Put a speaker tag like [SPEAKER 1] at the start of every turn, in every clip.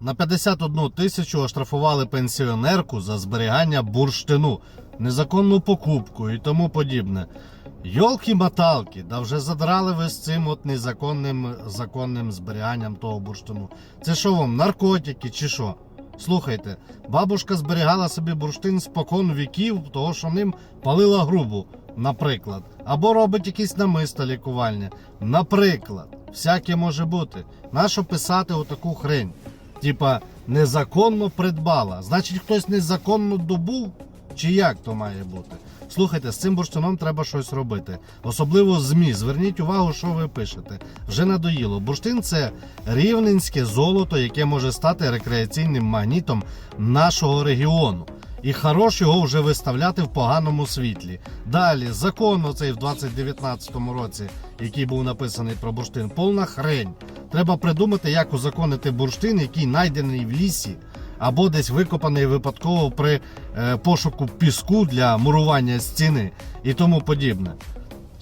[SPEAKER 1] На 51 тисячу оштрафували пенсіонерку за зберігання бурштину, незаконну покупку і тому подібне. Йолки-маталки, да вже задрали ви з цим от незаконним законним зберіганням того бурштину. Це що вам, наркотики чи що? Слухайте, бабушка зберігала собі бурштин спокон віків, того що ним палила грубу, наприклад. Або робить якісь намиста лікувальне. Наприклад, всяке може бути. Нащо писати отаку хрень? Типа, незаконно придбала. Значить, хтось незаконно добув? Чи як то має бути? Слухайте, з цим бурштином треба щось робити. Особливо ЗМІ. Зверніть увагу, що ви пишете. Вже надоїло. Бурштин це рівненське золото, яке може стати рекреаційним магнітом нашого регіону. І хорош його вже виставляти в поганому світлі. Далі, закон оцей в 2019 році, який був написаний про бурштин, повна хрень. Треба придумати, як узаконити бурштин, який знайдений в лісі, або десь викопаний випадково при е, пошуку піску для мурування стіни і тому подібне.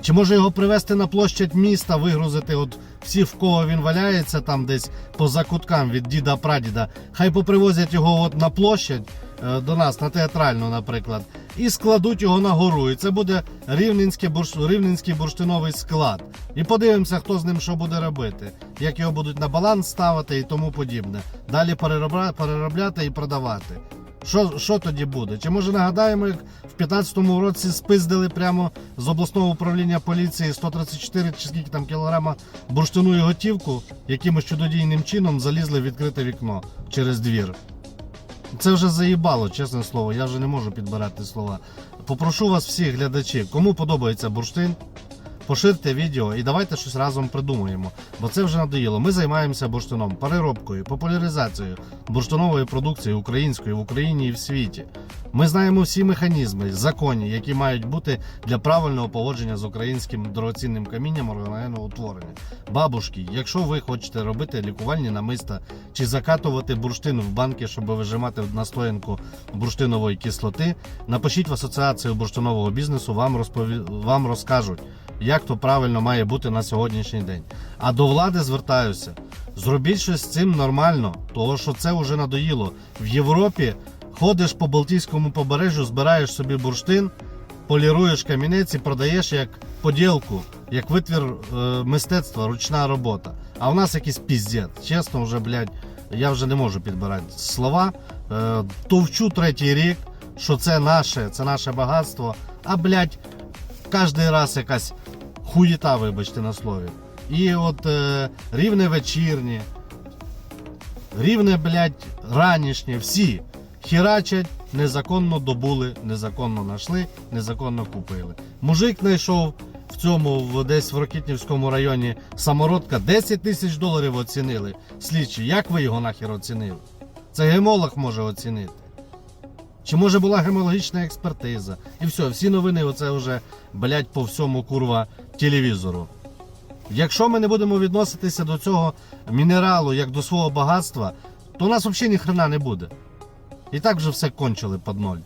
[SPEAKER 1] Чи може його привезти на площадь міста, вигрузити от всі, в кого він валяється, там десь по закуткам від діда прадіда. Хай попривозять його от на площадь до нас, на театральну, наприклад, і складуть його на гору. І це буде рівненський, бурш... рівненський бурштиновий склад. І подивимося, хто з ним що буде робити, як його будуть на баланс ставити і тому подібне. Далі переробля... переробляти і продавати. Що, що тоді буде? Чи може нагадаємо, як в 15-му році спиздили прямо з обласного управління поліції 134 чи скільки там кілограма бурштину і готівку, якимось чудодійним чином залізли в відкрите вікно через двір. Це вже заїбало, чесне слово. Я вже не можу підбирати слова. Попрошу вас всіх глядачів, кому подобається бурштин, поширте відео і давайте щось разом придумаємо. Бо це вже надоїло. Ми займаємося бурштином, переробкою, популяризацією бурштинової продукції української в Україні і в світі. Ми знаємо всі механізми, закони, які мають бути для правильного поводження з українським дорогоцінним камінням органогенного утворення. Бабушки, якщо ви хочете робити лікувальні намиста чи закатувати бурштин в банки, щоб вижимати настоянку бурштинової кислоти, напишіть в асоціацію бурштинового бізнесу, вам розпові... вам розкажуть, як то правильно має бути на сьогоднішній день. А до влади звертаюся. Зробіть щось з цим нормально, того що це вже надоїло. В Європі ходиш по Балтійському побережжю, збираєш собі бурштин, поліруєш камінець і продаєш як поділку, як витвір е, мистецтва, ручна робота. А у нас якийсь піздець. Чесно, вже, блядь, я вже не можу підбирати слова. Е, товчу третій рік, що це наше, це наше багатство. А блядь, кожен раз якась хуєта, вибачте на слові. І от е, рівне вечірнє, рівне, блядь, ранішнє, всі хірачать, незаконно добули, незаконно знайшли, незаконно купили. Мужик знайшов в цьому десь в Рокітнівському районі самородка 10 тисяч доларів оцінили. Слідчі, як ви його нахер оцінили? Це гемолог може оцінити. Чи може була гемологічна експертиза? І все, всі новини оце вже, блядь, по всьому курва телевізору. Якщо ми не будемо відноситися до цього мінералу як до свого багатства, то у нас взагалі ні хрена не буде. І так вже все кончили під ноль.